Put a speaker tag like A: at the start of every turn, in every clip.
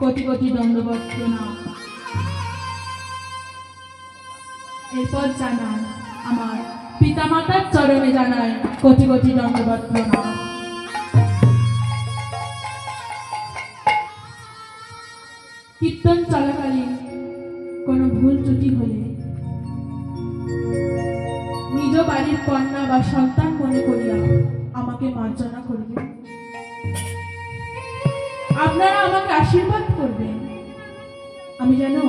A: কোটি কোটি দণ্ডবত এরপর জানাই আমার পিতামাতার চরণে জানাই কোটি কোটি দণ্ডবত কীর্তন চলাকালীন কোনো ভুল ত্রুটি হলে নিজ বাড়ির কন্যা বা সন্তান মনে করিয়া আমাকে মার্জনা আপনারা আমাকে আশীর্বাদ করবেন। আমি যেন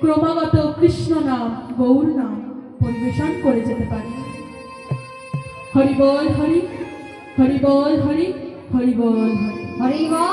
A: ক্রমাগত কৃষ্ণ নাম, গৌর নাম পরিবেশন করে যেতে পারি। হরি বল হরি হরি বল হরি হরি বল
B: হরি। বল।